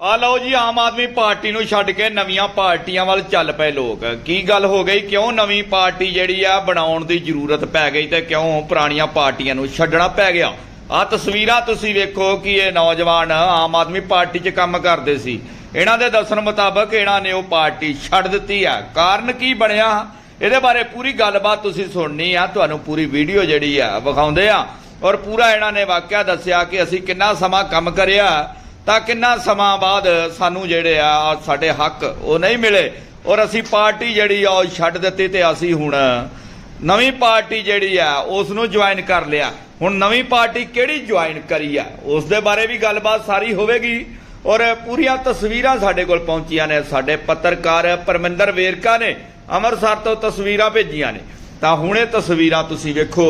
ਆ ਲਓ ਜੀ, ਆਮ ਆਦਮੀ ਪਾਰਟੀ ਨੂੰ ਛੱਡ ਕੇ ਨਵੀਆਂ ਪਾਰਟੀਆਂ ਵੱਲ ਚੱਲ ਪਏ ਲੋਕ। ਕੀ ਗੱਲ ਹੋ ਗਈ? ਕਿਉਂ ਨਵੀਂ ਪਾਰਟੀ ਜਿਹੜੀ ਆ ਬਣਾਉਣ ਦੀ ਜ਼ਰੂਰਤ ਪੈ ਗਈ ਤੇ ਕਿਉਂ ਪੁਰਾਣੀਆਂ ਪਾਰਟੀਆਂ ਨੂੰ ਛੱਡਣਾ ਪੈ ਗਿਆ? ਆ ਤਸਵੀਰਾਂ ਤੁਸੀਂ ਵੇਖੋ ਕਿ ਇਹ ਨੌਜਵਾਨ ਆਮ ਆਦਮੀ ਪਾਰਟੀ 'ਚ ਕੰਮ ਕਰਦੇ ਸੀ। ਇਹਨਾਂ ਦੇ ਦੱਸਣ ਮੁਤਾਬਕ ਇਹਨਾਂ ਨੇ ਉਹ ਪਾਰਟੀ ਛੱਡ ਦਿੱਤੀ ਆ। ਕਾਰਨ ਕੀ ਬਣਿਆ? ਇਹਦੇ ਬਾਰੇ ਪੂਰੀ ਗੱਲਬਾਤ ਤੁਸੀਂ ਸੁਣਨੀ ਆ। ਤੁਹਾਨੂੰ ਪੂਰੀ ਵੀਡੀਓ ਜਿਹੜੀ ਆ ਵਿਖਾਉਂਦੇ ਆ। ਔਰ ਪੂਰਾ ਇਹਨਾਂ ਨੇ ਵਾਕਿਆ ਦੱਸਿਆ ਕਿ ਅਸੀਂ ਕਿੰਨਾ ਸਮਾਂ ਕੰਮ ਕਰਿਆ। ਤਾਂ ਕਿੰਨਾ ਸਮਾਂ ਬਾਅਦ ਸਾਨੂੰ ਜਿਹੜੇ ਆ ਸਾਡੇ ਹੱਕ ਉਹ ਨਹੀਂ ਮਿਲੇ। ਔਰ ਅਸੀਂ ਪਾਰਟੀ ਜਿਹੜੀ ਆ, ਉਹ ਛੱਡ ਦਿੱਤੀ ਤੇ ਅਸੀਂ ਹੁਣ ਨਵੀਂ ਪਾਰਟੀ ਜਿਹੜੀ ਆ ਉਸ ਨੂੰ ਜੁਆਇਨ ਕਰ ਲਿਆ। ਹੁਣ ਨਵੀਂ ਪਾਰਟੀ ਕਿਹੜੀ ਜੁਆਇਨ ਕਰੀ ਆ? ਉਸ ਦੇ ਬਾਰੇ ਵੀ ਗੱਲਬਾਤ ਸਾਰੀ ਹੋਵੇਗੀ। ਔਰ ਪੂਰੀਆਂ ਤਸਵੀਰਾਂ ਸਾਡੇ ਕੋਲ ਪਹੁੰਚੀਆਂ ਨੇ। ਸਾਡੇ ਪੱਤਰਕਾਰ ਪਰਮਿੰਦਰ ਵੇਰਕਾ ਨੇ ਅੰਮ੍ਰਿਤਸਰ ਤੋਂ ਤਸਵੀਰਾਂ ਭੇਜੀਆਂ ਨੇ। ਤਾਂ ਹੁਣ ਇਹ ਤਸਵੀਰਾਂ ਤੁਸੀਂ ਵੇਖੋ।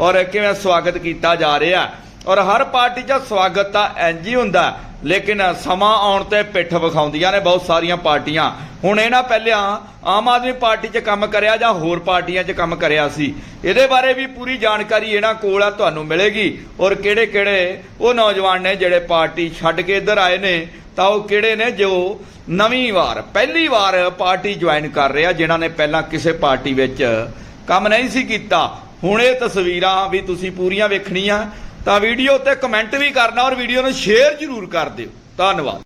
ਔਰ ਕਿਵੇਂ ਸਵਾਗਤ ਕੀਤਾ ਜਾ ਰਿਹਾ। ਔਰ ਹਰ ਪਾਰਟੀ 'ਚ ਸਵਾਗਤ ਤਾਂ ਇੰਜ ਹੀ ਹੁੰਦਾ ਲੇਕਿਨ ਸਮਾਂ ਆਉਣ ਤੇ ਪਿੱਠ ਵਿਖਾਉਂਦੀਆਂ ਨੇ ਬਹੁਤ ਸਾਰੀਆਂ ਪਾਰਟੀਆਂ। ਹੁਣ ਇਹਨਾਂ ਪਹਿਲਾਂ ਆਮ ਆਦਮੀ ਪਾਰਟੀ 'ਚ ਕੰਮ ਕਰਿਆ ਜਾਂ ਹੋਰ ਪਾਰਟੀਆਂ 'ਚ ਕੰਮ ਕਰਿਆ ਸੀ। ਇਹਦੇ ਬਾਰੇ ਵੀ ਪੂਰੀ ਜਾਣਕਾਰੀ ਇਹਨਾਂ ਕੋਲ ਆ, ਤੁਹਾਨੂੰ ਮਿਲੇਗੀ। ਔਰ ਕਿਹੜੇ ਕਿਹੜੇ ਉਹ ਨੌਜਵਾਨ ਨੇ ਜਿਹੜੇ ਪਾਰਟੀ ਛੱਡ ਕੇ ਇੱਧਰ ਆਏ ਨੇ, ਤਾਂ ਉਹ ਕਿਹੜੇ ਨੇ ਜੋ ਨਵੀਂ ਵਾਰ, ਪਹਿਲੀ ਵਾਰ ਪਾਰਟੀ ਜੁਆਇਨ ਕਰ ਰਿਹਾ, ਜਿਨ੍ਹਾਂ ਨੇ ਪਹਿਲਾਂ ਕਿਸੇ ਪਾਰਟੀ ਵਿੱਚ ਕੰਮ ਨਹੀਂ ਸੀ ਕੀਤਾ। ਹੁਣ ਇਹ ਤਸਵੀਰਾਂ ਵੀ ਤੁਸੀਂ ਪੂਰੀਆਂ ਵੇਖਣੀਆਂ। ਤਾਂ ਵੀਡੀਓ ਤੇ ਕਮੈਂਟ ਵੀ ਕਰਨਾ ਔਰ ਵੀਡੀਓ ਨੂੰ ਸ਼ੇਅਰ ਜ਼ਰੂਰ ਕਰ ਦਿਓ। ਧੰਨਵਾਦ।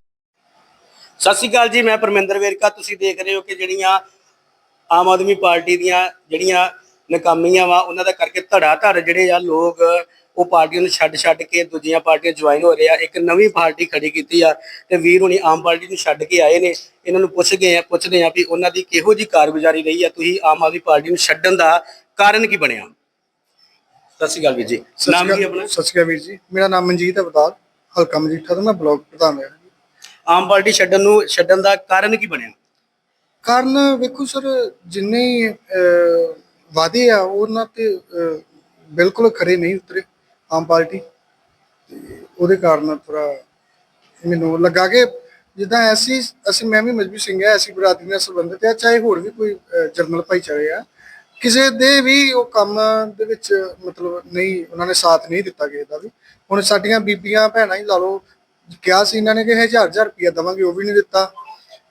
ਸਤਿ ਸ਼੍ਰੀ ਅਕਾਲ ਜੀ, ਮੈਂ ਪਰਮਿੰਦਰ ਵੇਰਕਾ। ਤੁਸੀਂ ਦੇਖ ਰਹੇ ਹੋ ਕਿ ਜਿਹੜੀਆਂ ਆਮ ਆਦਮੀ ਪਾਰਟੀ ਦੀਆਂ ਜਿਹੜੀਆਂ ਨਕਾਮੀਆਂ ਵਾ, ਉਹਨਾਂ ਦਾ ਕਰਕੇ ਧੜਾ ਧੜ ਜਿਹੜੇ ਆ ਲੋਕ, ਉਹ ਪਾਰਟੀਆਂ ਨੂੰ ਛੱਡ ਛੱਡ ਕੇ ਦੂਜੀਆਂ ਪਾਰਟੀਆਂ ਜੁਆਇਨ ਹੋ ਰਹੇ ਆ। ਇੱਕ ਨਵੀਂ ਪਾਰਟੀ ਖੜੀ ਕੀਤੀ ਆ ਤੇ ਵੀਰ ਹੁਣੀ ਆਮ ਪਾਰਟੀ ਨੂੰ ਛੱਡ ਕੇ ਆਏ ਨੇ। ਇਹਨਾਂ ਨੂੰ ਪੁੱਛ ਗਏ ਆ, ਪੁੱਛਦੇ ਆ ਵੀ ਉਹਨਾਂ ਦੀ ਕਿਹੋ ਜੀ ਕਾਰਗੁਜ਼ਾਰੀ ਰਹੀ ਆ। ਤੁਸੀਂ ਆਮ ਆਦਮੀ ਪਾਰਟੀ ਨੂੰ ਛੱਡਣ ਦਾ ਕਾਰਨ ਕੀ ਬਣਿਆ? ਸਤਿ ਸ਼੍ਰੀ ਅਕਾਲ ਵੀਰ ਜੀ। ਨਾਮ ਕੀ ਆਪਣਾ? ਸਤਿ ਸ਼੍ਰੀ ਅਕਾਲ ਵੀਰ ਜੀ। ਮੇਰਾ ਨਾਮ ਮਨਜੀਤ ਅਵਤਾਰ ਹਲਕਾ ਮਜੀਠਾ ਤੋਂ ਮੈਂ ਬਲਾਕ ਪ੍ਰਧਾਨ ਹਾਂ ਆਮ ਪਾਰਟੀ ਛੱਡਣ ਨੂੰ ਛੱਡਣ ਦਾ ਕਾਰਨ ਕੀ ਬਣਿਆ? ਕਾਰਨ ਵੇਖੋ ਸਰ ਜਿੰਨੇ ਹੀ, ਅਹ, ਵਾਅਦੇ ਆ ਉਹਨਾਂ ਤੇ ਅਹ, ਬਿਲਕੁਲ ਖਰੇ ਨਹੀਂ ਉਤਰੇ ਆਮ ਪਾਰਟੀ। ਤੇ ਉਹਦੇ ਕਾਰਨ ਥੋੜਾ ਮੈਨੂੰ ਲੱਗਾ ਕਿ ਜਿੱਦਾਂ ਐਸੀ ਅਸੀਂ ਮੈਂ ਵੀ ਮਜਬੀ ਸਿੰਘ ਹੈ ਐਸੀ ਬਰਾਦਰੀ ਨਾਲ ਸੰਬੰਧਿਤ ਹੈ ਚਾਹੇ ਹੋਰ ਵੀ ਕੋਈ ਅਹ, ਜਰਨਲ ਭਾਈਚਾਰੇ ਆ ਕਿਸੇ ਦੇ ਵੀ ਉਹ ਕੰਮ ਦੇ ਵਿੱਚ ਮਤਲਬ ਨਹੀਂ ਉਹਨਾਂ ਨੇ ਸਾਥ ਨਹੀਂ ਦਿੱਤਾ ਕਿਸੇ ਦਾ ਵੀ। ਹੁਣ ਸਾਡੀਆਂ ਬੀਬੀਆਂ ਭੈਣਾਂ ਹੀ ਲਾ ਲਓ ਕਿਹਾ ਸੀ ਇਹਨਾਂ ਨੇ ਕਿ ਹਜ਼ਾਰ ਹਜ਼ਾਰ ਰੁਪਇਆ ਦਵਾਂਗੇ ਉਹ ਵੀ ਨਹੀਂ ਦਿੱਤਾ।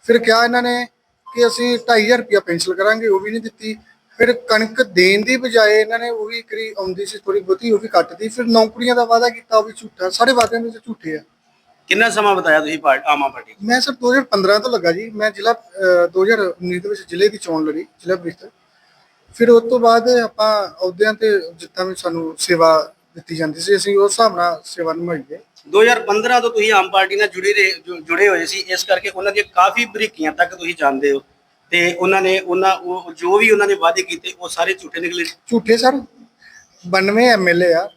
ਫਿਰ ਕਿਹਾ ਇਹਨਾਂ ਨੇ ਕਿ ਅਸੀਂ 2500 ਰੁਪਇਆ ਪੈਨਸ਼ਨ ਕਰਾਂਗੇ ਉਹ ਵੀ ਨਹੀਂ ਦਿੱਤੀ। ਫਿਰ ਕਣਕ ਦੇਣ ਦੀ ਬਜਾਏ ਇਹਨਾਂ ਨੇ ਉਹ ਵੀ ਕਰੀ ਆਉਂਦੀ ਸੀ ਥੋੜੀ ਬਹੁਤੀ ਉਹ ਵੀ ਕੱਟਦੀ। ਫਿਰ ਨੌਕਰੀਆਂ ਦਾ ਵਾਅਦਾ ਕੀਤਾ ਉਹ ਵੀ ਝੂਠਾ ਸਾਰੇ ਵਾਅਦਿਆਂ ਵਿੱਚ ਝੂਠੇ ਆ। ਕਿੰਨਾ ਸਮਾਂ ਬਤਾਇਆ ਤੁਸੀਂ ਪਾਰਟ ਆਮ ਆਦਮੀ ਪਾਰਟੀ ਮੈਂ ਸਰ 2015 ਤੋਂ ਲੱਗਾ ਜੀ। ਮੈਂ ਜ਼ਿਲ੍ਹਾ ਅਹ, 2019 ਦੇ ਵਿੱਚ ਜ਼ਿਲ੍ਹੇ ਦੀ ਚੋਣ ਲੜੀ ਜ਼ਿਲ੍ਹਾ ਬ੍ਰਿਸਟਲ ਫਿਰ ਉਸ ਤੋਂ ਬਾਅਦ ਆਪਾਂ ਅਹੁਦਿਆਂ ਤੇ ਜਿੱਦਾਂ ਵੀ ਸਾਨੂੰ ਸੇਵਾ ਦਿੱਤੀ ਜਾਂਦੀ ਸੀ ਅਸੀਂ ਉਸ ਹਿਸਾਬ ਨਾਲ ਸੇਵਾ ਨਿਭਾਈਏ। 2015 ਤੋਂ ਤੁਸੀਂ ਆਮ ਪਾਰਟੀ ਨਾਲ ਜੁੜੇ ਰਹੇ ਜੁ- ਜੁੜੇ ਹੋਏ ਸੀ ਇਸ ਕਰਕੇ ਉਹਨਾਂ ਦੀਆਂ ਕਾਫੀ ਬਰੀਕੀਆਂ ਤੱਕ ਤੁਸੀਂ ਜਾਣਦੇ ਹੋ। ਤੇ ਉਹਨਾਂ ਨੇ ਉਹਨਾਂ ਉਹ ਜੋ ਵੀ ਉਹਨਾਂ ਨੇ ਵਾਅਦੇ ਕੀਤੇ ਉਹ ਸਾਰੇ ਝੂਠੇ ਨਿਕਲੇ। ਝੂਠੇ ਸਰ 92 ਐਮਐਲਏ ਆ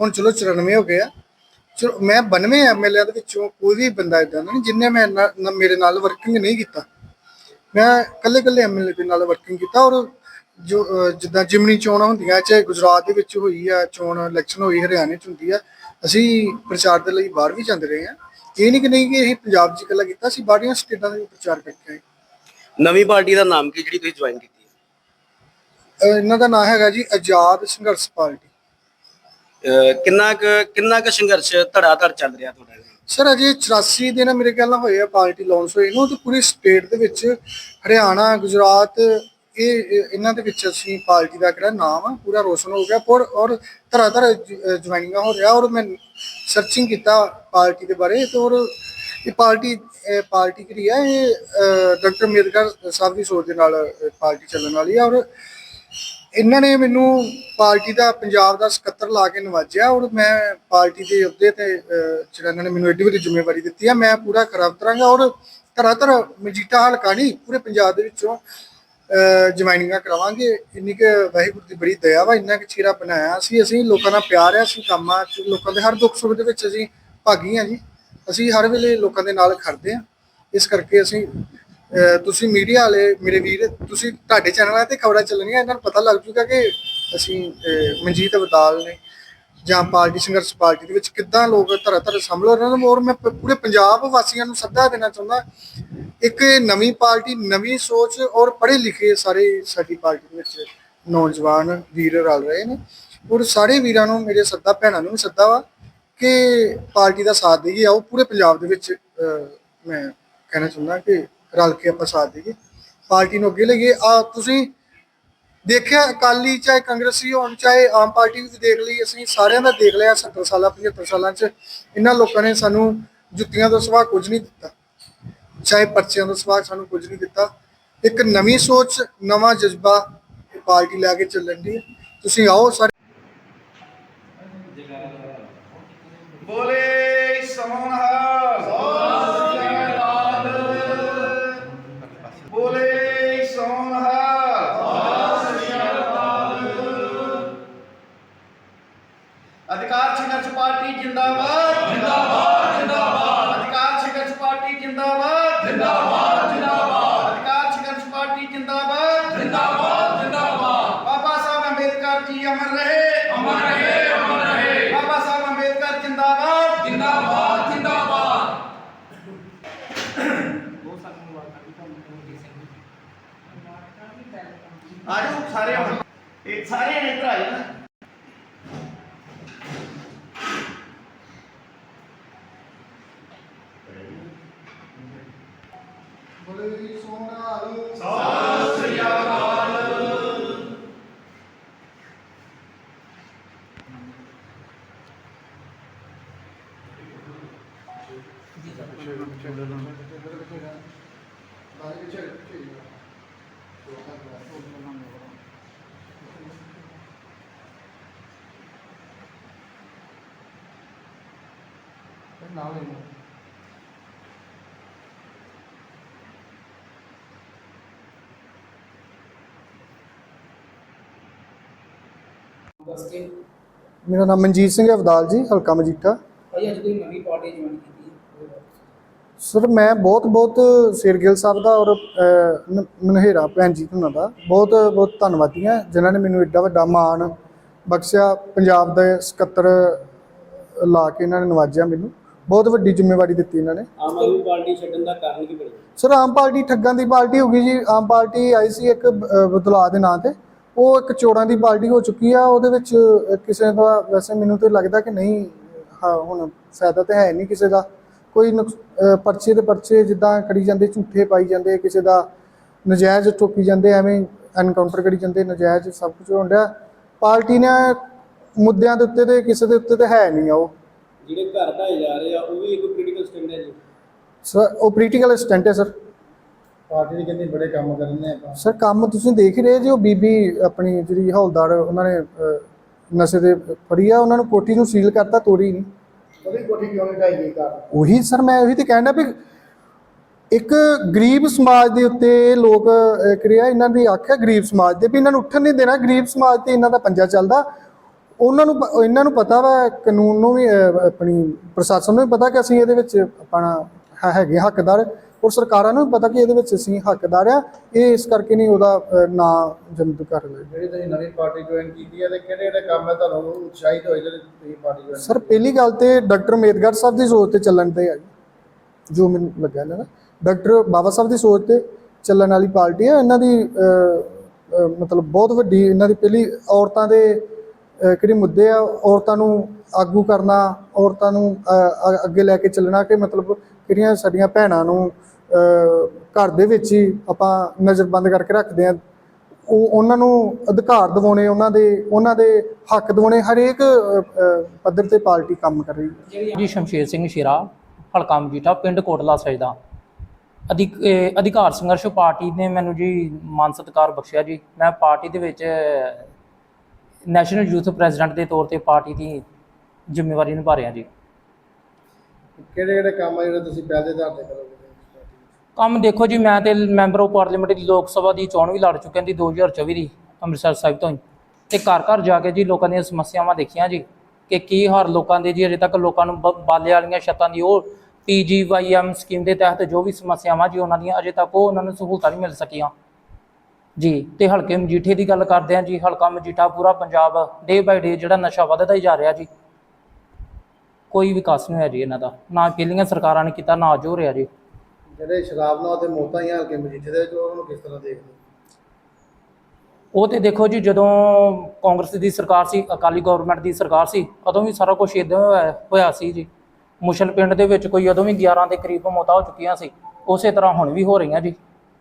ਹੁਣ ਚਲੋ 94 ਹੋ ਗਏ ਆ। ਚਲੋ ਮੈਂ 92 ਐਮਐਲਏ ਦੇ ਵਿੱਚੋਂ ਕੋਈ ਵੀ ਬੰਦਾ ਇਦਾਂ ਨਹੀਂ ਜਿੰਨੇ ਮੈਂ ਨਾ- ਨਾ ਮੇਰੇ ਨਾਲ ਵਰਕਿੰਗ ਨਹੀਂ ਕੀਤਾ। ਮੈਂ ਕੱਲੇ ਕੱਲੇ ਐਮਐਲਏ ਦੇ ਨਾਲ ਵਰਕਿੰਗ ਕੀਤਾ ਔਰ ਜੋ ਅਹ, ਜਿੱਦਾਂ ਜਿਮਨੀ ਚੋਣਾਂ ਹੁੰਦੀਆਂ ਚਾਹੇ ਗੁਜਰਾਤ ਦੇ ਵਿੱਚ ਹੋਈ ਆ ਚੋਣ ਇਲੈਕਸ਼ਨ ਹੋਈ ਹਰਿਆਣੇ ਚ ਹੁੰਦੀ ਆ। ਅਸੀਂ ਪ੍ਰਚਾਰ ਦੇ ਲਈ ਬਾਹਰ ਵੀ ਜਾਂਦੇ ਰਹੇ ਆ। ਇਹ ਨਹੀਂ ਕਿ ਨਹੀਂ ਕਿ ਅਸੀਂ ਪੰਜਾਬ 'ਚ ਇਕੱਲਾ ਕੀਤਾ ਅਸੀਂ ਬਾਹਰੀਆਂ ਸਟੇਟਾਂ ਦੇ ਵੀ ਪ੍ਰਚਾਰ ਕਰਕੇ ਆਏ। ਨਵੀਂ ਪਾਰਟੀ ਦਾ ਨਾਮ ਕੀ ਜਿਹੜੀ ਤੁਸੀਂ ਜੁਆਇਨ ਕੀਤੀ ਅਹ, ਇਹਨਾਂ ਦਾ ਨਾਮ ਹੈਗਾ ਜੀ ਆਜ਼ਾਦ ਸੰਘਰਸ਼ ਪਾਰਟੀ। ਅਹ ਕਿੰਨਾ ਕੁ ਕਿੰਨਾ ਕੁ ਸੰਘਰਸ਼ ਧੜਾ ਧੜ ਚੱਲ ਰਿਹਾ ਤੁਹਾਡਾ? ਸਰ ਅਜੇ 84 ਦਿਨ ਮੇਰੇ ਖਿਆਲ ਨਾਲ ਹੋਏ ਆ ਪਾਰਟੀ ਲਾਂਚ ਹੋਏ ਨੂੰ ਤੇ ਪੂਰੀ ਸਟੇਟ ਦੇ ਵਿੱਚ ਹਰਿਆਣਾ ਗੁਜਰਾਤ ਇਹ ਇਹਨਾਂ ਦੇ ਵਿੱਚ ਅਸੀਂ ਪਾਰਟੀ ਦਾ ਜਿਹੜਾ ਨਾਮ ਆ, ਪੂਰਾ ਰੋਸ਼ਨ ਹੋ ਗਿਆ, ਪਰ ਔਰ ਤਰ੍ਹਾਂ ਤਰ੍ਹਾਂ ਜੁਆਇਨਿੰਗਾਂ ਹੋ ਰਿਹਾ ਔਰ ਮੈਂ ਸਰਚਿੰਗ ਕੀਤਾ ਪਾਰਟੀ ਦੇ ਬਾਰੇ, ਤੇ ਔਰ ਇਹ ਪਾਰਟੀ ਪਾਰਟੀ ਜਿਹੜੀ ਹੈ ਇਹ ਡਾਕਟਰ ਅੰਬੇਦਕਰ ਸਾਹਿਬ ਦੀ ਸੋਚ ਦੇ ਨਾਲ ਪਾਰਟੀ ਚੱਲਣ ਵਾਲੀ ਹੈ ਔਰ ਇਹਨਾਂ ਨੇ ਮੈਨੂੰ ਪਾਰਟੀ ਦਾ, ਪੰਜਾਬ ਦਾ ਸਕੱਤਰ ਲਾ ਕੇ ਨਵਾਜਿਆ, ਔਰ ਮੈਂ ਪਾਰਟੀ ਦੇ ਅਹੁਦੇ ਤੇ ਜਿਹੜਾ ਇਹਨਾਂ ਨੇ ਮੈਨੂੰ ਐਡੀ ਵੱਡੀ ਜ਼ਿੰਮੇਵਾਰੀ ਦਿੱਤੀ ਆ, ਮੈਂ ਪੂਰਾ ਖਰਾਬ ਕਰਾਂਗਾ, ਔਰ ਤਰ੍ਹਾਂ ਤਰ੍ਹਾਂ ਮਜੀਠਾ ਹਲਕਾ ਨਹੀਂ, ਪੂਰੇ ਪੰਜਾਬ ਦੇ ਵਿੱਚੋਂ ਜੁਆਇਨਿੰਗਾਂ ਕਰਾਵਾਂਗੇ। ਇੰਨੀ ਕਿ ਵਾਹਿਗੁਰੂ ਦੀ ਬੜੀ ਦਇਆ ਵਾ, ਇੰਨਾ ਕਿ ਚਿਹਰਾ ਬਣਾਇਆ ਸੀ। ਅਸੀਂ ਲੋਕਾਂ ਨਾਲ ਪਿਆਰ ਆ, ਅਸੀਂ ਕੰਮਾਂ 'ਚ, ਲੋਕਾਂ ਦੇ ਹਰ ਦੁੱਖ ਸੁੱਖ ਦੇ ਵਿੱਚ ਅਸੀਂ ਭਾਗੀ ਆ ਜੀ। ਅਸੀਂ ਹਰ ਵੇਲੇ ਲੋਕਾਂ ਦੇ ਨਾਲ ਖੜਦੇ ਆ। ਇਸ ਕਰਕੇ ਅਸੀਂ ਤੁਸੀਂ ਮੀਡੀਆ ਵਾਲੇ, ਮੇਰੇ ਵੀਰ, ਤੁਸੀਂ ਤੁਹਾਡੇ ਚੈਨਲਾਂ ਤੇ ਖਬਰਾਂ ਚੱਲਣੀਆਂ, ਇਹਨਾਂ ਨੂੰ ਪਤਾ ਲੱਗ ਜੂਗਾ ਕਿ ਅਸੀਂ ਮਨਜੀਤ ਅਵਤਾਲ ਨੇ ਜਾਂ ਪਾਰਟੀ, ਸੰਘਰਸ਼ ਪਾਰਟੀ ਦੇ ਵਿੱਚ ਕਿੱਦਾਂ ਲੋਕ ਧਰ ਧਰ ਹੋ ਰਹੇ ਨੇ? ਔਰ ਮੈਂ ਪੂਰੇ ਪੰਜਾਬ ਵਾਸੀਆਂ ਨੂੰ ਸੱਦਾ ਦੇਣਾ ਚਾਹੁੰਦਾ, ਇੱਕ ਨਵੀਂ ਪਾਰਟੀ, ਨਵੀਂ ਸੋਚ ਔਰ ਪੜ੍ਹੇ ਲਿਖੇ ਸਾਰੇ ਸਾਡੀ ਪਾਰਟੀ ਦੇ ਵਿੱਚ ਨੌਜਵਾਨ ਵੀਰ ਰਲ ਰਹੇ ਨੇ। ਔਰ ਸਾਰੇ ਵੀਰਾਂ ਨੂੰ, ਮੇਰੇ ਸੱਦਾ ਭੈਣਾਂ ਨੂੰ ਵੀ ਸੱਦਾ ਵਾ ਕਿ ਪਾਰਟੀ ਦਾ ਸਾਥ ਦੇਈਏ। ਆਓ ਪੂਰੇ ਪੰਜਾਬ ਦੇ ਵਿੱਚ ਮੈਂ ਕਹਿਣਾ ਚਾਹੁੰਦਾ ਕਿ ਰਲ ਕੇ ਆਪਾਂ ਸਾਥ ਦੇਈਏ। ਪਾਰਟੀ ਨੂੰ ਅੱਗੇ ਲਈਏ ਆ, ਤੁਸੀਂ ਦੇਖਿਆ, ਅਕਾਲੀ ਚਾਹੇ ਕਾਂਗਰਸੀ ਹੋਣ, ਚਾਹੇ ਆਮ ਪਾਰਟੀ ਵੀ ਦੇਖ ਲਈ, ਅਸੀਂ ਸਾਰਿਆਂ ਦਾ ਦੇਖ ਲਿਆ 70 ਸਾਲਾਂ 75 ਸਾਲਾਂ 'ਚ। ਇਹਨਾਂ ਲੋਕਾਂ ਨੇ ਸਾਨੂੰ ਜੁੱਤੀਆਂ ਤੋਂ ਸਿਵਾ ਕੁਝ ਨਹੀਂ ਦਿੱਤਾ। ਚਾਹੇ ਪਰਚਿਆਂ ਤੋਂ ਸਿਵਾ ਸਾਨੂੰ ਕੁਝ ਨਹੀਂ ਦਿੱਤਾ। ਇੱਕ ਨਵੀਂ ਸੋਚ, ਨਵਾਂ ਜਜ਼ਬਾ ਪਾਰਟੀ ਲੈ ਕੇ ਚੱਲਣ ਦੀ ਤੁਸੀਂ ਆਓ ਸਾਰੇ। ਬੋਲੇ। ਆਜੋ ਸਾਰੇ ਹੁਣ ਇਹ ਸਾਰੇ ਨੇ ਇੱਧਰ ਆ ਜਾਓ ਨਾ ਬੋਲੇ ਸੋਹਣਾ ਨਾਲ ਹੀ ਦੱਸ ਕੇ ਮੇਰਾ ਨਾਮ ਮਨਜੀਤ ਸਿੰਘ ਅਵਦਾਲ ਜੀ ਹਲਕਾ ਮਜੀਠਾ ਭਾਈ ਅੱਜ ਤੁਸੀਂ ਨਵੀਂ ਪਾਰਟੀ ਜੁਆਇਨ ਕੀਤੀ ਹੈ ਸਰ ਮੈਂ ਬਹੁਤ ਬਹੁਤ ਸ਼ੇਰਗਿੱਲ ਸਾਹਿਬ ਦਾ ਔਰ ਮਨਹੇਰਾ ਭੈਣ ਜੀ ਉਹਨਾਂ ਦਾ ਬਹੁਤ ਬਹੁਤ ਧੰਨਵਾਦੀ ਹਾਂ ਜਿਨ੍ਹਾਂ ਨੇ ਮੈਨੂੰ ਐਡਾ ਵੱਡਾ ਮਾਣ ਬਖਸ਼ਿਆ ਪੰਜਾਬ ਦੇ ਸਕੱਤਰ ਲਾ ਕੇ ਇਹਨਾਂ ਨੇ ਨਵਾਜਿਆ ਮੈਨੂੰ ਬਹੁਤ ਵੱਡੀ ਜ਼ਿੰਮੇਵਾਰੀ ਦਿੱਤੀ ਇਹਨਾਂ ਨੇ। ਆਮ ਆਦਮੀ ਪਾਰਟੀ ਛੱਡਣ ਦਾ ਕਾਰਨ ਕੀ ਬਣਿਆ? ਸਰ ਆਮ ਪਾਰਟੀ ਠੱਗਾਂ ਦੀ ਪਾਰਟੀ ਹੋ ਗਈ ਜੀ ਆਮ ਪਾਰਟੀ ਆਈ ਸੀ ਇੱਕ ਬਦਲਾਅ ਦੇ ਨਾਂ ਤੇ ਉਹ ਇੱਕ ਚੋਰਾਂ ਦੀ ਪਾਰਟੀ ਹੋ ਚੁੱਕੀ ਆ ਉਹਦੇ ਵਿੱਚ ਕਿਸੇ ਦਾ ਵੈਸੇ ਮੈਨੂੰ ਤੇ ਲੱਗਦਾ ਕਿ ਨਹੀਂ ਹਾਂ ਹੁਣ ਫਾਇਦਾ ਤੇ ਹੈ ਨਹੀਂ ਕਿਸੇ ਦਾ। ਕੋਈ ਪਰਚੇ ਦੇ ਪਰਚੇ ਜਿੱਦਾਂ ਕਰੀ ਜਾਂਦੇ ਝੂਠੇ ਪਾਈ ਜਾਂਦੇ ਕਿਸੇ ਦਾ ਨਜਾਇਜ਼ ਠੋਕੀ ਜਾਂਦੇ ਐਵੇਂ ਐਨਕਾਊਂਟਰ ਕਰੀ ਜਾਂਦੇ ਨਜਾਇਜ਼ ਸਭ ਕੁਝ ਡਿਆ ਪਾਰਟੀ ਨੇ ਮੁੱਦਿਆਂ ਦੇ ਉੱਤੇ ਤੇ ਕਿਸੇ ਦੇ ਉੱਤੇ ਤੇ ਹੈ ਨਹੀਂ ਆ ਉਹ। ਜਿਹੜੇ ਘਰ ਢਾਏ ਜਾ ਰਹੇ ਆ ਉਹ ਵੀ ਇੱਕ ਕ੍ਰਿਟੀਕਲ ਸਟੈਂਡ ਹੈ ਜੀ। ਸਰ ਉਹ ਪੋਲੀਟੀਕਲ ਅਸਿਸਟੈਂਟ ਹੈ ਸਰ। ਪਾਰਟੀ ਦੇ ਕਹਿੰਦੇ ਬੜੇ ਕੰਮ ਕਰਨੇ ਆਪਾਂ। ਸਰ ਕੰਮ ਤੁਸੀਂ ਦੇਖ ਹੀ ਰਹੇ ਜੀ ਉਹ ਬੀਬੀ ਆਪਣੀ ਜਿਹੜੀ ਹੌਲਦਾਰ ਉਹਨਾਂ ਨੇ ਨਸ਼ੇ ਦੇ ਫੜੀ ਆ ਉਹਨਾਂ ਨੂੰ ਕੋਠੀ ਨੂੰ ਸੀਲ ਕਰਤਾ ਤੋੜੀ ਨਹੀਂ। ਉਹਦੀ ਕੋਠੀ ਕਿਉਂ ਨਹੀਂ ਢਾਈ ਗਈ ਘਰ? ਉਹੀ ਸਰ ਮੈਂ ਉਹੀ ਤੇ ਕਹਿਣਾ ਵੀ ਇੱਕ ਗਰੀਬ ਸਮਾਜ ਦੇ ਉੱਤੇ ਲੋਕ ਅਹ, ਕਿਰਿਆ ਇਹਨਾਂ ਦੀ ਅੱਖ ਹੈ ਗਰੀਬ ਸਮਾਜ ਦੇ ਵੀ ਇਹਨਾਂ ਨੂੰ ਉੱਠਣ ਨਹੀਂ ਦੇਣਾ। ਗਰੀਬ ਸਮਾਜ ਤੇ ਇਹਨਾਂ ਦਾ ਪੰਜਾ ਚੱਲਦਾ। ਉਹਨਾਂ ਨੂੰ ਪ- ਇਹਨਾਂ ਨੂੰ ਪਤਾ ਵਾ ਕਾਨੂੰਨ ਨੂੰ ਵੀ ਅਹ, ਆਪਣੀ ਪ੍ਰਸ਼ਾਸਨ ਨੂੰ ਵੀ ਪਤਾ ਕਿ ਅਸੀਂ ਇਹਦੇ ਵਿੱਚ ਆਪਣਾ ਹੈ- ਹੈਗੇ ਹੱਕਦਾਰ। ਔਰ ਸਰਕਾਰਾਂ ਨੂੰ ਪਤਾ ਕਿ ਇਹਦੇ ਵਿੱਚ ਅਸੀਂ ਹੱਕਦਾਰ ਆ ਇਹ ਇਸ ਕਰਕੇ ਨਹੀਂ ਉਹਦਾ ਨਾਂ ਜਨਤ ਕਰ ਲਏ ਜਿਹੜੀ ਤੁਸੀਂ ਨਵੀਂ ਪਾਰਟੀ ਜੁਆਇਨ ਕੀਤੀ ਹੈ ਤੇ ਕਿਹੜੇ ਕਿਹੜੇ ਕੰਮ ਹੈ ਤੁਹਾਨੂੰ ਉਤਸ਼ਾਹਿਤ ਹੋਏ ਜਿਹੜੇ ਤੁਸੀਂ ਪਾਰਟੀ ਜੁਆਇਨ ਸਰ ਪਹਿਲੀ ਗੱਲ ਤੇ ਡਾਕਟਰ ਮੇਦਗਰ ਸਾਹਿਬ ਦੀ ਸੋਚ ਤੇ ਚੱਲਣ ਤੇ ਆ ਜੀ। ਮੈਨੂੰ ਲੱਗਾ ਇਹਨਾਂ ਦਾ ਡਾਕਟਰ ਬਾਬਾ ਸਾਹਿਬ ਦੀ ਸੋਚ ਤੇ ਚੱਲਣ ਵਾਲੀ ਪਾਰਟੀ ਹੈ। ਇਹਨਾਂ ਦੀ ਮਤਲਬ ਬਹੁਤ ਵੱਡੀ ਇਹਨਾਂ ਦੀ ਪਹਿਲੀ ਔਰਤਾਂ ਦੇ ਕਿਹੜੇ ਮੁੱਦੇ ਆ ਔਰਤਾਂ ਨੂੰ ਆਗੂ ਕਰਨਾ, ਔਰਤਾਂ ਨੂੰ ਅੱਗੇ ਲੈ ਕੇ ਚੱਲਣਾ ਕਿ ਮਤਲਬ ਕਿਹੜੀਆਂ ਸਾਡੀਆਂ ਭੈਣਾਂ ਨੂੰ ਘਰ ਦੇ ਵਿੱਚ ਹੀ ਆਪਾਂ ਨਜ਼ਰਬੰਦ ਕਰਕੇ ਰੱਖਦੇ ਆ ਉਹ, ਉਹਨਾਂ ਨੂੰ ਅਧਿਕਾਰ ਦਿਵਾਉਣੇ, ਉਹਨਾਂ ਦੇ ਉਹਨਾਂ ਦੇ ਹੱਕ ਦਿਵਾਉਣੇ, ਹਰੇਕ ਪੱਧਰ ਤੇ ਪਾਰਟੀ ਕੰਮ ਕਰ ਰਹੀ ਹੈ। ਜੀ, ਸ਼ਮਸ਼ੇਰ ਸਿੰਘ ਸ਼ੇਰਾ ਹਲਕਾ ਮਜੀਠਾ ਪਿੰਡ ਕੋਟਲਾ ਸਜਦਾ। ਅਧਿਕ ਅਧਿਕਾਰ ਸੰਘਰਸ਼ ਪਾਰਟੀ ਨੇ ਮੈਨੂੰ ਜੀ ਮਾਨ ਸਤਿਕਾਰ ਬਖਸ਼ਿਆ ਜੀ। ਮੈਂ ਪਾਰਟੀ ਦੇ ਵਿੱਚ ਨੈਸ਼ਨਲ ਯੂਥ ਪ੍ਰੈਜ਼ੀਡੈਂਟ ਦੇ ਤੌਰ ਤੇ ਪਾਰਟੀ ਦੀ ਜ਼ਿੰਮੇਵਾਰੀ ਨਿਭਾ ਰਿਹਾ ਜੀ। ਕਿਹੜੇ ਕਿਹੜੇ ਕੰਮ ਹੈ ਜਿਹੜੇ ਤੁਸੀਂ ਪਹਿਲ ਦੇ ਆਧਾਰ ਤੇ ਕਰੋਗੇ? ਕੰਮ ਦੇਖੋ ਜੀ ਮੈਂ ਤੇ ਮੈਂਬਰ ਆਫ ਪਾਰਲੀਮੈਂਟ ਦੀ ਲੋਕ ਸਭਾ ਦੀ ਚੋਣ ਵੀ ਲੜ ਚੁੱਕਿਆ ਦੀ 2024 ਦੀ ਅੰਮ੍ਰਿਤਸਰ ਸਾਹਿਬ ਤੋਂ ਹੀ। ਤੇ ਘਰ ਘਰ ਜਾ ਕੇ ਜੀ ਲੋਕਾਂ ਦੀਆਂ ਸਮੱਸਿਆਵਾਂ ਦੇਖੀਆਂ ਜੀ ਕਿ ਕੀ ਹਰ ਲੋਕਾਂ ਦੇ ਜੀ ਅਜੇ ਤੱਕ ਲੋਕਾਂ ਨੂੰ ਬਾਲੇ ਵਾਲੀਆਂ ਛੱਤਾਂ ਦੀ ਉਹ ਪੀਜੀਵਾਈਐਮ ਸਕੀਮ ਦੇ ਤਹਿਤ ਜੋ ਵੀ ਸਮੱਸਿਆਵਾਂ ਜੀ ਉਹਨਾਂ ਦੀਆਂ ਅਜੇ ਤੱਕ ਉਹ ਉਹਨਾਂ ਨੂੰ ਸਹੂਲਤਾਂ ਨਹੀਂ ਮਿਲ ਸਕੀਆਂ। ਜੀ ਤੇ ਹਲਕੇ ਮਜੀਠੇ ਦੀ ਗੱਲ ਕਰਦੇ ਹਾਂ ਜੀ ਹਲਕਾ ਮਜੀਠਾ ਪੂਰਾ ਪੰਜਾਬ ਡੇ ਬਾਈ ਡੇ ਜਿਹੜਾ ਨਸ਼ਾ ਵੱਧਦਾ ਹੀ ਜਾ ਰਿਹਾ ਜੀ। ਕੋਈ ਵਿਕਾਸ ਨਹੀਂ ਹੋਇਆ ਜੀ ਇਹਨਾਂ ਦਾ। ਨਾ ਪਹਿਲੀਆਂ ਸਰਕਾਰਾਂ ਨੇ ਕੀਤਾ ਨਾ ਜੋ ਰਿਹਾ ਜੀ। ਜਿਹੜੇ ਸ਼ਰਾਬ ਨਾਲ ਤੇ ਮੌਤਾਂ ਹੀ ਹਲਕੇ ਮਜੀਠੇ ਦੇ ਵਿੱਚ ਉਹਨਾਂ ਨੂੰ ਕਿਸ ਤਰ੍ਹਾਂ ਦੇਖਦੇ? ਉਹ ਤੇ ਦੇਖੋ ਜੀ ਜਦੋਂ ਕਾਂਗਰਸ ਦੀ ਸਰਕਾਰ ਸੀ ਅਕਾਲੀ ਗਵਰਨਮੈਂਟ ਦੀ ਸਰਕਾਰ ਸੀ ਉਦੋਂ ਵੀ ਸਾਰਾ ਕੁਝ ਇਦਾਂ ਹੋਇਆ ਸੀ ਜੀ। ਮੁਸ਼ਲ ਪਿੰਡ ਦੇ ਵਿੱਚ ਕੋਈ ਉਦੋਂ ਵੀ 11 ਦੇ ਕਰੀਬ ਮੌਤਾਂ ਹੋ ਚੁੱਕੀਆਂ ਸੀ ਉਸੇ ਤਰ੍ਹਾਂ ਹੁਣ ਵੀ ਹੋ ਰਹੀਆਂ ਜੀ।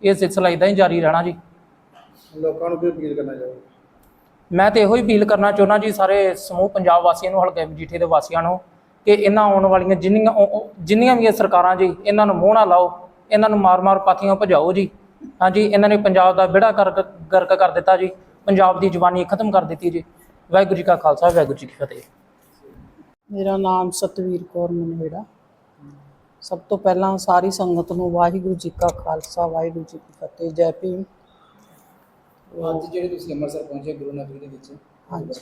ਇਹ ਸਿਲਸਿਲਾ ਇਦਾਂ ਹੀ ਜਾਰੀ ਰਹਿਣਾ ਜੀ। ਲੋਕਾਂ ਨੂੰ ਕੀ ਅਪੀਲ ਕਰਨਾ ਚਾਹੋਗੇ? ਮੈਂ ਤੇ ਇਹੋ ਹੀ ਅਪੀਲ ਕਰਨਾ ਚਾਹੁੰਦਾ ਜੀ ਸਾਰੇ ਸਮੂਹ ਪੰਜਾਬ ਵਾਸੀਆਂ ਨੂੰ ਹਲਕੇ ਮਜੀਠੇ ਦੇ ਵਾਸੀਆਂ ਨੂੰ ਕਿ ਇਹਨਾਂ ਆਉਣ ਵਾਲੀਆਂ ਜਿੰਨੀਆਂ ਜਿੰਨੀਆਂ ਵੀ ਇਹ ਸਰਕਾਰਾਂ ਜੀ ਇਹਨਾਂ ਨੂੰ ਮੂੰਹ ਨਾ ਲਾਓ ਇਹਨਾਂ ਨੂੰ ਮਾਰ-ਮਾਰ ਪਾਥੀਆਂ ਭਜਾਓ ਜੀ। ਹਾਂਜੀ ਇਹਨਾਂ ਨੇ ਪੰਜਾਬ ਦਾ ਵਿੜਾ ਕਰ ਗਰਕ ਕਰ ਦਿੱਤਾ ਜੀ ਪੰਜਾਬ ਦੀ ਜਵਾਨੀ ਖਤਮ ਕਰ ਦਿੱਤੀ ਜੀ। ਵਾਹਿਗੁਰੂ ਜੀ ਕਾ ਖਾਲਸਾ ਵਾਹਿਗੁਰੂ ਜੀ ਕੀ ਫਤਿਹ। ਮੇਰਾ ਨਾਮ ਸਤਵੀਰ ਕੌਰ ਮਨੇੜਾ। ਸਭ ਤੋਂ ਪਹਿਲਾਂ ਸਾਰੀ ਸੰਗਤ ਨੂੰ ਵਾਹਿਗੁਰੂ ਜੀ ਕਾ ਖਾਲਸਾ ਵਾਹਿਗੁਰੂ ਜੀ ਕੀ ਫਤਿਹ ਜੈ ਭੀਮ। ਅੱਜ ਜਿਹੜੇ ਤੁਸੀਂ ਅੰਮ੍ਰਿਤਸਰ ਪਹੁੰਚੇ ਗੁਰੂ ਨਗਰੀ ਦੇ ਵਿੱਚ ਹਾਂਜੀ।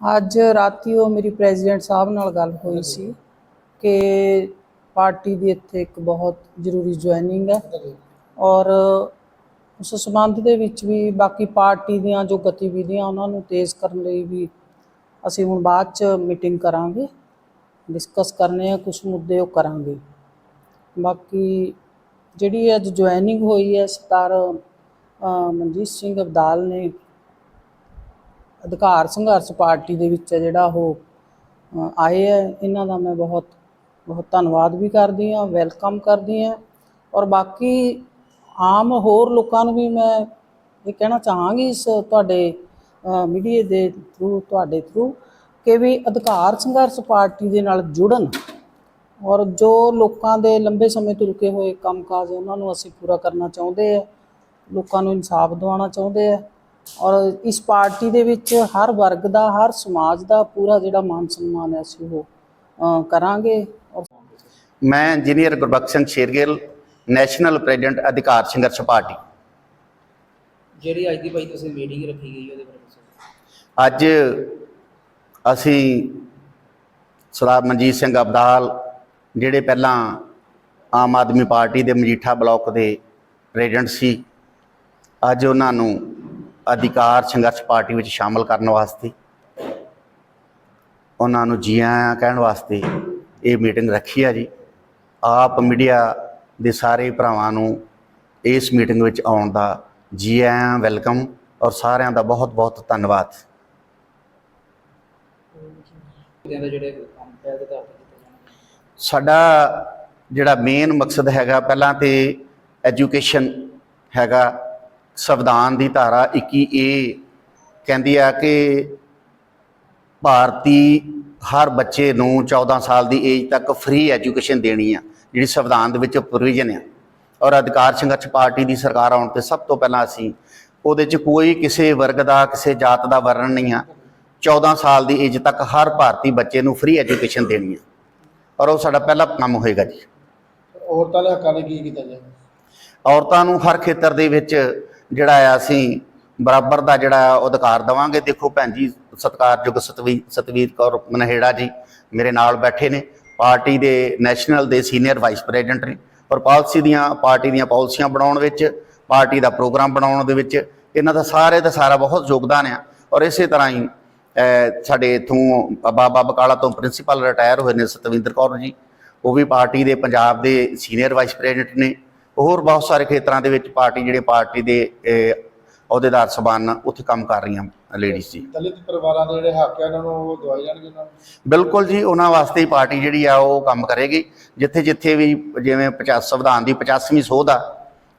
ਅੱਜ ਰਾਤੀ ਉਹ ਮੇਰੀ ਪ੍ਰੈਜ਼ੀਡੈਂਟ ਸਾਹਿਬ ਨਾਲ ਗੱਲ ਹੋਈ ਸੀ ਕਿ ਪਾਰਟੀ ਦੀ ਇੱਥੇ ਇੱਕ ਬਹੁਤ ਜ਼ਰੂਰੀ ਜੁਆਇਨਿੰਗ ਹੈ ਔਰ ਉਸ ਸੰਬੰਧ ਦੇ ਵਿੱਚ ਵੀ ਬਾਕੀ ਪਾਰਟੀ ਦੀਆਂ ਜੋ ਗਤੀਵਿਧੀਆਂ ਉਹਨਾਂ ਨੂੰ ਤੇਜ਼ ਕਰਨ ਲਈ ਵੀ ਅਸੀਂ ਹੁਣ ਬਾਅਦ ਚ ਮੀਟਿੰਗ ਕਰਾਂਗੇ, ਡਿਸਕਸ ਕਰਨੇ ਆ ਕੁਝ ਮੁੱਦੇ ਉਹ ਕਰਾਂਗੇ। ਬਾਕੀ ਜਿਹੜੀ ਅੱਜ ਜੁਆਇਨਿੰਗ ਹੋਈ ਹੈ, ਸਰਦਾਰ ਮਨਜੀਤ ਸਿੰਘ ਅਬਦਾਲ ਨੇ ਅਧਿਕਾਰ ਸੰਘਰਸ਼ ਪਾਰਟੀ ਦੇ ਵਿੱਚ ਜਿਹੜਾ ਉਹ ਆਏ ਹੈ। ਇਹਨਾਂ ਦਾ ਮੈਂ ਬਹੁਤ ਬਹੁਤ ਧੰਨਵਾਦ ਵੀ ਕਰਦੀ ਹਾਂ, ਵੈਲਕਮ ਕਰਦੀ ਹਾਂ। ਔਰ ਬਾਕੀ ਆਮ ਹੋਰ ਲੋਕਾਂ ਨੂੰ ਵੀ ਮੈਂ ਇਹ ਕਹਿਣਾ ਚਾਹਾਂਗੀ ਇਸ ਤੁਹਾਡੇ ਮੀਡੀਆ ਦੇ ਥਰੂ, ਤੁਹਾਡੇ ਥਰੂ ਕਿ ਵੀ ਅਧਿਕਾਰ ਸੰਘਰਸ਼ ਪਾਰਟੀ ਦੇ ਨਾਲ ਜੁੜਨ ਔਰ ਜੋ ਲੋਕਾਂ ਦੇ ਲੰਬੇ ਸਮੇਂ ਤੋਂ ਰੁਕੇ ਹੋਏ ਕੰਮਕਾਜ ਉਹਨਾਂ ਨੂੰ ਅਸੀਂ ਪੂਰਾ ਕਰਨਾ ਚਾਹੁੰਦੇ ਆ ਲੋਕਾਂ ਨੂੰ ਇਨਸਾਫ ਦਿਵਾਉਣਾ ਚਾਹੁੰਦੇ ਆ ਔਰ ਇਸ ਪਾਰਟੀ ਦੇ ਵਿੱਚ ਹਰ ਵਰਗ ਦਾ ਹਰ ਸਮਾਜ ਦਾ ਪੂਰਾ ਜਿਹੜਾ ਮਾਨ ਸਨਮਾਨ ਹੈ ਅਸੀਂ ਉਹ ਕਰਾਂਗੇ। ਔਰ ਮੈਂ engineer Gurbaksh Singh Shergill national president Adhikar Sangharsh Party. ਜਿਹੜੀ ਅੱਜ ਦੀ ਭਾਈ ਤੁਸੀਂ ਮੀਟਿੰਗ ਰੱਖੀ ਗਈ ਉਹਦੇ ਬਾਰੇ ਦੱਸੋ। ਅੱਜ ਅਸੀਂ ਸਰਦਾਰ ਮਨਜੀਤ ਸਿੰਘ ਅਬਦਾਲ ਜਿਹੜੇ ਪਹਿਲਾਂ ਆਮ ਆਦਮੀ ਪਾਰਟੀ ਦੇ ਮਜੀਠਾ ਬਲਾਕ ਦੇ ਪ੍ਰੈਜ਼ੀਡੈਂਟ ਸੀ ਅੱਜ ਉਹਨਾਂ ਨੂੰ ਅਧਿਕਾਰ ਸੰਘਰਸ਼ ਪਾਰਟੀ ਵਿੱਚ ਸ਼ਾਮਲ ਕਰਨ ਵਾਸਤੇ, ਉਹਨਾਂ ਨੂੰ ਜੀ ਆਇਆਂ ਕਹਿਣ ਵਾਸਤੇ ਇਹ ਮੀਟਿੰਗ ਰੱਖੀ ਆ ਜੀ। ਆਪ ਮੀਡੀਆ ਦੇ ਸਾਰੇ ਭਰਾਵਾਂ ਨੂੰ ਇਸ ਮੀਟਿੰਗ ਵਿੱਚ ਆਉਣ ਦਾ ਜੀ ਆਇਆਂ ਵੈਲਕਮ ਔਰ ਸਾਰਿਆਂ ਦਾ ਬਹੁਤ ਬਹੁਤ ਧੰਨਵਾਦ। ਸਾਡਾ ਜਿਹੜਾ ਮੇਨ ਮਕਸਦ ਹੈਗਾ, ਪਹਿਲਾਂ ਤੇ ਐਜੂਕੇਸ਼ਨ ਹੈਗਾ ਸੰਵਿਧਾਨ ਦੀ ਧਾਰਾ 21 ਏ ਕਹਿੰਦੀ ਆ ਕਿ ਭਾਰਤੀ ਹਰ ਬੱਚੇ ਨੂੰ 14 ਸਾਲ ਦੀ ਏਜ ਤੱਕ ਫ੍ਰੀ ਐਜੂਕੇਸ਼ਨ ਦੇਣੀ ਆ ਜਿਹੜੀ ਸੰਵਿਧਾਨ ਦੇ ਵਿੱਚ ਪ੍ਰੋਵੀਜ਼ਨ ਆ। ਔਰ ਅਧਿਕਾਰ ਸੰਘਰਸ਼ ਪਾਰਟੀ ਦੀ ਸਰਕਾਰ ਆਉਣ ਤੇ ਸਭ ਤੋਂ ਪਹਿਲਾਂ ਅਸੀਂ ਉਹਦੇ 'ਚ ਕੋਈ ਕਿਸੇ ਵਰਗ ਦਾ ਕਿਸੇ ਜਾਤ ਦਾ ਵਰਣਨ ਨਹੀਂ ਆ। 14 ਸਾਲ ਦੀ ਏਜ ਤੱਕ ਹਰ ਭਾਰਤੀ ਬੱਚੇ ਨੂੰ ਫ੍ਰੀ ਐਜੂਕੇਸ਼ਨ ਦੇਣੀ ਆ। ਔਰ ਉਹ ਸਾਡਾ ਪਹਿਲਾ ਕੰਮ ਹੋਏਗਾ ਜੀ। ਔਰਤਾਂ ਦੇ ਹੱਕਾਂ ਲਈ ਕੀ ਕੀਤਾ ਜਾਏ? ਔਰਤਾਂ ਨੂੰ ਹਰ ਖੇਤਰ ਦੇ ਵਿੱਚ ਜਿਹੜਾ ਆ ਅਸੀਂ ਬਰਾਬਰ ਦਾ ਜਿਹੜਾ ਉਹ ਅਧਿਕਾਰ ਦਵਾਂਗੇ। ਦੇਖੋ ਭੈਣ ਜੀ, ਸਤਿਕਾਰਯੋਗ ਸਤਵੀ, ਸਤਵੀਰ ਕੌਰ ਮਨਹੇੜਾ ਜੀ ਮੇਰੇ ਨਾਲ ਬੈਠੇ ਨੇ। ਪਾਰਟੀ ਦੇ ਨੈਸ਼ਨਲ ਦੇ ਸੀਨੀਅਰ ਵਾਈਸ ਪ੍ਰੈਜ਼ੀਡੈਂਟ ਨੇ ਔਰ ਪਾਲਿਸੀ ਦੀਆਂ, ਪਾਰਟੀ ਦੀਆਂ ਪਾਲਿਸੀਆਂ ਬਣਾਉਣ ਵਿੱਚ, ਪਾਰਟੀ ਦਾ ਪ੍ਰੋਗਰਾਮ ਬਣਾਉਣ ਦੇ ਵਿੱਚ ਇਹਨਾਂ ਦਾ ਸਾਰੇ ਦਾ ਸਾਰਾ ਬਹੁਤ ਯੋਗਦਾਨ ਆ। ਔਰ ਇਸੇ ਤਰ੍ਹਾਂ ਹੀ ਸਾਡੇ ਇਥੋਂ ਬਾਬਾ ਬਕਾਲਾ ਤੋਂ ਪ੍ਰਿੰਸੀਪਲ ਰਿਟਾਇਰ ਹੋਏ ਨੇ ਸਤਵਿੰਦਰ ਕੌਰ ਜੀ। ਉਹ ਵੀ ਪਾਰਟੀ ਦੇ ਪੰਜਾਬ ਦੇ ਸੀਨੀਅਰ ਵਾਈਸ ਪ੍ਰੈਜ਼ੀਡੈਂਟ ਨੇ। ਹੋਰ ਬਹੁਤ ਸਾਰੇ ਖੇਤਰਾਂ ਦੇ ਵਿੱਚ ਪਾਰਟੀ ਜਿਹੜੇ ਪਾਰਟੀ ਦੇ ਅਹ, ਅਹੁਦੇਦਾਰ ਸਬਾਨ ਉੱਥੇ ਕੰਮ ਕਰ ਰਹੀਆਂ ਲੇਡੀਜ਼ ਜੀ। ਦਲਿਤ ਪਰਿਵਾਰਾਂ ਦੇ ਜਿਹੜੇ ਹੱਕ ਆ ਉਹਨਾਂ ਨੂੰ ਉਹ ਦਵਾਈ ਜਾਣਗੇ ਉਹਨਾਂ ਨੂੰ ਬਿਲਕੁਲ ਜੀ ਉਹਨਾਂ ਵਾਸਤੇ ਹੀ ਪਾਰਟੀ ਜਿਹੜੀ ਆ ਉਹ ਕੰਮ ਕਰੇਗੀ। ਜਿੱਥੇ ਜਿੱਥੇ ਵੀ ਜਿਵੇਂ 50 ਸੰਵਿਧਾਨ ਦੀ 85ਵੀਂ ਸੋਧ ਆ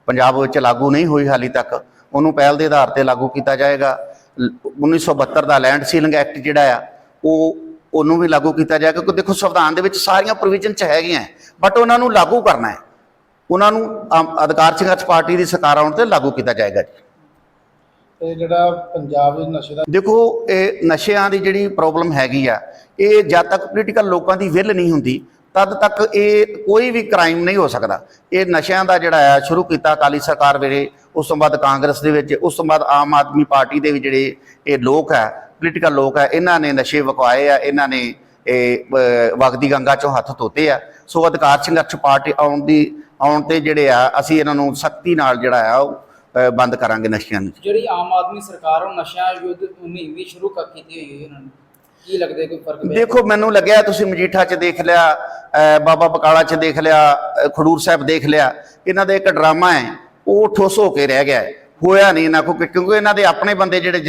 ਪੰਜਾਬ ਵਿੱਚ ਲਾਗੂ ਨਹੀਂ ਹੋਈ ਹਾਲੀ ਤੱਕ ਉਹਨੂੰ ਪਹਿਲ ਦੇ ਆਧਾਰ ਤੇ ਲਾਗੂ ਕੀਤਾ ਜਾਏਗਾ। ਲ- 1972 ਦਾ ਲੈਂਡ ਸੀਲਿੰਗ ਐਕਟ ਜਿਹੜਾ ਆ ਉਹ ਉਹਨੂੰ ਵੀ ਲਾਗੂ ਕੀਤਾ ਜਾਏਗਾ। ਕਿਉਂਕਿ ਦੇਖੋ ਸੰਵਿਧਾਨ ਦੇ ਵਿੱਚ ਸਾਰੀਆਂ ਪ੍ਰੋਵੀਜ਼ਨ ਚ ਹੈਗੀਆਂ ਬਟ ਉਹਨਾਂ ਨੂੰ ਲਾਗੂ ਕਰਨਾ ਹੈ। ਉਹਨਾਂ ਨੂੰ ਅਧਿਕਾਰ ਸੰਘਰਸ਼ ਪਾਰਟੀ ਦੀ ਸਰਕਾਰ ਆਉਣ ਤੇ ਲਾਗੂ ਕੀਤਾ ਜਾਏਗਾ ਜੀ। ਤੇ ਜਿਹੜਾ ਪੰਜਾਬ ਵਿੱਚ ਨਸ਼ੇ ਦਾ ਦੇਖੋ ਇਹ ਨਸ਼ਿਆਂ ਦੀ ਜਿਹੜੀ ਪ੍ਰੋਬਲਮ ਹੈਗੀ ਆ ਇਹ ਜਦ ਤੱਕ ਪੋਲੀਟੀਕਲ ਲੋਕਾਂ ਦੀ ਵਿਲ ਨਹੀਂ ਹੁੰਦੀ ਤਦ ਤੱਕ ਇਹ ਕੋਈ ਵੀ ਕ੍ਰਾਈਮ ਨਹੀਂ ਹੋ ਸਕਦਾ। ਇਹ ਨਸ਼ਿਆਂ ਦਾ ਜਿਹੜਾ ਆ ਸ਼ੁਰੂ ਕੀਤਾ ਅਕਾਲੀ ਸਰਕਾਰ ਵੇਲੇ ਉਸ ਤੋਂ ਬਾਅਦ ਕਾਂਗਰਸ ਦੇ ਵਿੱਚ ਉਸ ਤੋਂ ਬਾਅਦ ਆਮ ਆਦਮੀ ਪਾਰਟੀ ਦੇ ਵੀ ਜਿਹੜੇ ਇਹ ਲੋਕ ਆ ਪੋਲੀਟੀਕਲ ਲੋਕ ਆ ਇਹਨਾਂ ਨੇ ਨਸ਼ੇ ਵਕਵਾਏ ਆ ਇਹਨਾਂ ਨੇ ਵਗਦੀ ਗੰਗਾ ਚੋਂ ਹੱਥ ਧੋਤੇ ਆ। ਸੋ ਅਧਿਕਾਰ ਸੰਘਰਸ਼ ਪਾਰਟੀ ਆਉਣ ਦੀ ਆਉਣ ਤੇ ਜਿਹੜੇ ਆ ਅਸੀਂ ਇਹਨਾਂ ਨੂੰ ਸਖਤੀ ਨਾਲ ਜਿਹੜਾ ਆ ਬੰਦ ਕਰਾਂਗੇ ਨਸ਼ਿਆਂ ਨੂੰ। ਜਿਹੜੀ ਆਮ ਆਦਮੀ ਸਰਕਾਰ ਉਹ ਨਸ਼ਾ ਯੁੱਧ ਮੁਹਿੰਮ ਵੀ ਸ਼ੁਰੂ ਕਰ ਕੀਤੀ ਹੋਈ ਹੈ ਉਹਨਾਂ ਨੇ। ਕੀ ਲੱਗਦਾ ਕੋਈ ਫ਼ਰਕ ਦੇਖੋ ਮੈਨੂੰ ਲੱਗਿਆ ਤੁਸੀਂ ਮਜੀਠਾ 'ਚ ਦੇਖ ਲਿਆ ਬਾਬਾ ਬਕਾਲਾ 'ਚ ਦੇਖ ਲਿਆ ਖਡੂਰ ਸਾਹਿਬ ਦੇਖ ਲਿਆ ਇਹਨਾਂ ਦਾ ਇੱਕ ਡਰਾਮਾ ਹੈ ਉਹ ਠੋਸ ਹੋ ਕੇ ਰਹਿ ਗਿਆ। ਹੋਇਆ ਨਹੀਂ ਇਹਨਾਂ ਕੋ ਕਿਉਂਕਿ ਇਹਨਾਂ ਦੇ ਆਪਣੇ ਬੰਦੇ ਜਿਹੜੇ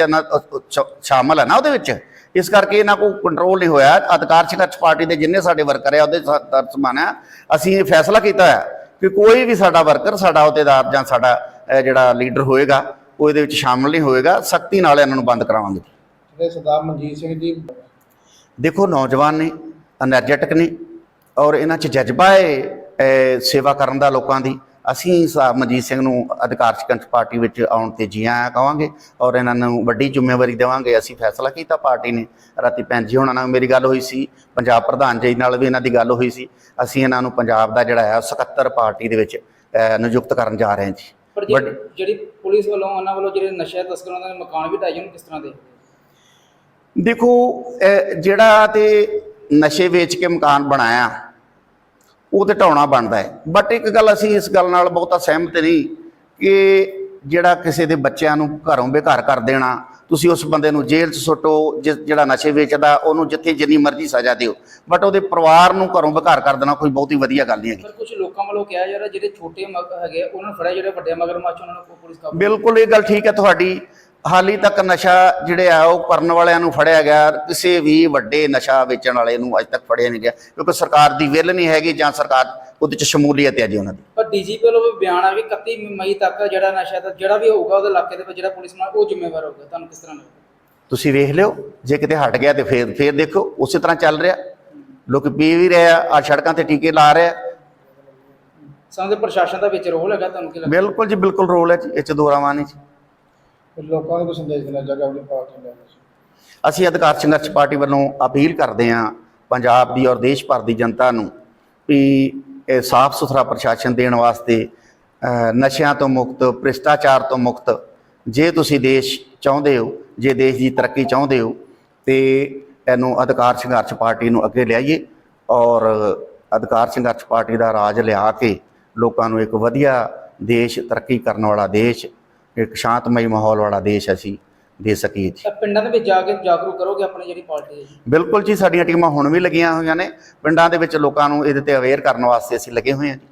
ਸ਼ਾਮਲ ਹੈ ਨਾ ਉਹਦੇ ਵਿੱਚ। ਇਸ ਕਰਕੇ ਇਹਨਾਂ ਕੋ ਕੰਟਰੋਲ ਨਹੀਂ ਹੋਇਆ। ਅਧਿਕਾਰ ਸੰਘਰਸ਼ ਪਾਰਟੀ ਦੇ ਜਿੰਨੇ ਸਾਡੇ ਵਰਕਰ ਆ ਉਹਦੇ ਸਮਾਨ ਆ। ਅਸੀਂ ਇਹ ਫੈਸਲਾ ਕੀਤਾ ਹੈ ਕਿ ਕੋਈ ਵੀ ਸਾਡਾ ਵਰਕਰ ਸਾਡਾ ਅਹੁਦੇਦਾਰ ਜਾਂ ਸਾਡਾ ਜਿਹੜਾ ਲੀਡਰ ਹੋਏਗਾ ਉਹ ਇਹਦੇ ਵਿੱਚ ਸ਼ਾਮਲ ਨਹੀਂ ਹੋਏਗਾ। ਸਖਤੀ ਨਾਲ ਇਹਨਾਂ ਨੂੰ ਬੰਦ ਕਰਾਵਾਂਗੇ ਸਰਦਾਰ ਮਨਜੀਤ ਸਿੰਘ ਜੀ ਦੇਖੋ ਨੌਜਵਾਨ ਨੇ ਅਨਰਜੈਟਿਕ ਨੇ ਔਰ ਇਹਨਾਂ 'ਚ ਜਜ਼ਬਾ ਹੈ ਸੇਵਾ ਕਰਨ ਦਾ ਲੋਕਾਂ ਦੀ। ਅਸੀਂ ਸਾਹਿਬ ਮਨਜੀਤ ਸਿੰਘ ਨੂੰ ਅਧਿਕਾਰ ਸੰਘਰਸ਼ ਪਾਰਟੀ ਵਿੱਚ ਆਉਣ ਤੇ ਜੀ ਆਇਆਂ ਕਹਾਂਗੇ ਔਰ ਇਹਨਾਂ ਨੂੰ ਵੱਡੀ ਜ਼ਿੰਮੇਵਾਰੀ ਦੇਵਾਂਗੇ। ਅਸੀਂ ਫੈਸਲਾ ਕੀਤਾ ਪਾਰਟੀ ਨੇ। ਰਾਤੀ ਭੈਣ ਜੀ ਹੋਣਾ ਨਾਲ ਮੇਰੀ ਗੱਲ ਹੋਈ ਸੀ। ਪੰਜਾਬ ਪ੍ਰਧਾਨ ਜੀ ਨਾਲ ਵੀ ਇਹਨਾਂ ਦੀ ਗੱਲ ਹੋਈ ਸੀ। ਅਸੀਂ ਇਹਨਾਂ ਨੂੰ ਪੰਜਾਬ ਦਾ ਜਿਹੜਾ ਹੈ ਸਕੱਤਰ ਪਾਰਟੀ ਦੇ ਵਿੱਚ ਨਿਯੁਕਤ ਕਰਨ ਜਾ ਰਹੇ ਹਾਂ ਜੀ। ਪਰ ਜਿਹੜੀ ਪੁਲਿਸ ਵੱਲੋਂ ਉਹਨਾਂ ਵੱਲੋਂ ਜਿਹੜੇ ਨਸ਼ਾ ਤਸਕਰਾਂ ਦੇ ਮਕਾਨ ਵੀ ਢਾਏ ਜਾਣ ਕਿਸ ਤਰ੍ਹਾਂ ਦੇ? ਦੇਖੋ ਜਿਹੜਾ ਤੇ ਨਸ਼ੇ ਵੇਚ ਕੇ ਮਕਾਨ ਬਣਾਇਆ ਉਹ ਤੇ ਢਾਉਣਾ ਬਣਦਾ ਹੈ। ਬਟ ਇੱਕ ਗੱਲ ਅਸੀਂ ਇਸ ਗੱਲ ਨਾਲ ਬਹੁਤਾ ਸਹਿਮਤ ਨਹੀਂ ਕਿ ਜਿਹੜਾ ਕਿਸੇ ਦੇ ਬੱਚਿਆਂ ਨੂੰ ਘਰੋਂ ਬੇਘਰ ਕਰ ਦੇਣਾ ਤੁਸੀਂ ਉਸ ਬੰਦੇ ਨੂੰ ਜੇਲ੍ਹ 'ਚ ਸੁੱਟੋ ਜਿਹੜਾ ਨਸ਼ੇ ਵੇਚਦਾ ਉਹਨੂੰ ਜਿੱਥੇ ਜਿੰਨੀ ਮਰਜ਼ੀ ਸਜ਼ਾ ਦਿਓ। ਬਟ ਉਹਦੇ ਪਰਿਵਾਰ ਨੂੰ ਘਰੋਂ ਬੇਘਰ ਕਰ ਦੇਣਾ ਕੋਈ ਬਹੁਤੀ ਵਧੀਆ ਗੱਲ ਨਹੀਂ ਹੈਗੀ। ਪਰ ਕੁਝ ਲੋਕਾਂ ਵੱਲੋਂ ਕਿਹਾ ਜਾ ਰਿਹਾ ਜਿਹੜੇ ਛੋਟੇ ਮਗ ਹੈਗੇ ਉਹਨਾਂ ਨੂੰ ਫੜਿਆ ਜਿਹੜੇ ਵੱਡੇ ਮਗਰਮੱਛ ਉਹਨਾਂ ਨੂੰ ਪੁਲਿਸ ਕਾਬੂ ਬਿਲਕੁਲ ਇਹ ਗੱਲ ਠੀਕ ਹੈ ਤੁਹਾਡੀ। ਹਾਲੀ ਤੱਕ ਨਸ਼ਾ ਜਿਹੜੇ ਆ ਉਹ ਕਰਨ ਵਾਲਿਆਂ ਨੂੰ ਫੜਿਆ ਗਿਆ। ਕਿਸੇ ਵੀ ਵੱਡੇ ਨਸ਼ਾ ਵੇਚਣ ਵਾਲੇ ਨੂੰ ਅਜੇ ਤੱਕ ਫੜਿਆ ਨਹੀਂ ਗਿਆ ਕਿਉਂਕਿ ਸਰਕਾਰ ਦੀ ਵਿਲ ਨਹੀਂ ਹੈਗੀ ਜਾਂ ਸਰਕਾਰ ਉਹਦੇ ਚ ਸ਼ਮੂਲੀਅਤ ਹੈ ਜੀ ਉਹਨਾਂ ਦੀ। ਪਰ ਡੀਜੀਪੀ ਵੱਲੋਂ ਵੀ ਬਿਆਨ ਆ ਵੀ 31 ਮਈ ਤੱਕ ਜਿਹੜਾ ਨਸ਼ਾ ਦਾ ਜਿਹੜਾ ਵੀ ਹੋਊਗਾ ਉਹਦੇ ਇਲਾਕੇ ਦੇ ਵਿੱਚ ਜਿਹੜਾ ਪੁਲਿਸ ਨਾਲ ਉਹ ਜ਼ਿੰਮੇਵਾਰ ਹੋਊਗਾ। ਤੁਹਾਨੂੰ ਕਿਸ ਤਰ੍ਹਾਂ ਲੱਗਦਾ? ਤੁਸੀਂ ਵੇਖ ਲਿਓ ਜੇ ਕਿਤੇ ਹਟ ਗਿਆ ਤੇ ਫੇਰ ਫੇਰ ਦੇਖੋ ਉਸੇ ਤਰ੍ਹਾਂ ਚੱਲ ਰਿਹਾ। ਲੋਕ ਪੀ ਵੀ ਰਹੇ ਆ ਆ ਸੜਕਾਂ ਤੇ ਟੀਕੇ ਲਾ ਰਹੇ ਆ। ਸਾਨੂੰ ਪ੍ਰਸ਼ਾਸਨ ਦਾ ਵਿੱਚ ਰੋਲ ਹੈਗਾ ਤੁਹਾਨੂੰ ਕੀ ਲੱਗਦਾ? ਬਿਲਕੁਲ ਜੀ ਬਿਲਕੁਲ ਰੋਲ ਹੈ ਜੀ ਇਹ ਚ ਦੋ ਰਾਵਾਂ ਨਹੀਂ ਲੋਕਾਂ ਨੂੰ ਕੋਈ ਸੰਦੇਸ਼ ਦੇਣਾ ਚਾਹੀਦਾ ਆਪਣੀ ਪਾਰਟੀ ਨੂੰ। ਅਸੀਂ ਅਧਿਕਾਰ ਸੰਘਰਸ਼ ਪਾਰਟੀ ਵੱਲੋਂ ਅਪੀਲ ਕਰਦੇ ਹਾਂ ਪੰਜਾਬ ਦੀ ਔਰ ਦੇਸ਼ ਭਰ ਦੀ ਜਨਤਾ ਨੂੰ ਵੀ ਇਹ ਸਾਫ਼ ਸੁਥਰਾ ਪ੍ਰਸ਼ਾਸਨ ਦੇਣ ਵਾਸਤੇ ਨਸ਼ਿਆਂ ਤੋਂ ਮੁਕਤ, ਭ੍ਰਿਸ਼ਟਾਚਾਰ ਤੋਂ ਮੁਕਤ, ਜੇ ਤੁਸੀਂ ਦੇਸ਼ ਚਾਹੁੰਦੇ ਹੋ, ਜੇ ਦੇਸ਼ ਦੀ ਤਰੱਕੀ ਚਾਹੁੰਦੇ ਹੋ, ਤੇ ਇਹਨੂੰ ਅਧਿਕਾਰ ਸੰਘਰਸ਼ ਪਾਰਟੀ ਨੂੰ ਅੱਗੇ ਲਿਆਈਏ ਔਰ ਅਧਿਕਾਰ ਸੰਘਰਸ਼ ਪਾਰਟੀ ਦਾ ਰਾਜ ਲਿਆ ਕੇ ਲੋਕਾਂ ਨੂੰ ਇੱਕ ਵਧੀਆ ਦੇਸ਼ ਤਰੱਕੀ ਕਰਨ ਵਾਲਾ ਦੇਸ਼ ਇੱਕ ਸ਼ਾਂਤਮਈ ਮਾਹੌਲ ਵਾਲਾ ਦੇਸ਼ ਅਸੀਂ ਦੇ ਸਕੀਏ ਜੀ। ਤਾਂ ਪਿੰਡਾਂ ਦੇ ਵਿੱਚ ਜਾ ਕੇ ਜਾਗਰੂਕ ਕਰੋਗੇ ਆਪਣੀ ਜਿਹੜੀ ਪਾਰਟੀ ਹੈ ਜੀ? ਬਿਲਕੁਲ ਜੀ ਸਾਡੀਆਂ ਟੀਮਾਂ ਹੁਣ ਵੀ ਲੱਗੀਆਂ ਹੋਈਆਂ ਨੇ। ਪਿੰਡਾਂ ਦੇ ਵਿੱਚ ਲੋਕਾਂ ਨੂੰ ਇਹਦੇ ਤੇ ਅਵੇਅਰ ਕਰਨ ਵਾਸਤੇ ਅਸੀਂ ਲੱਗੇ ਹੋਏ ਹਾਂ ਜੀ।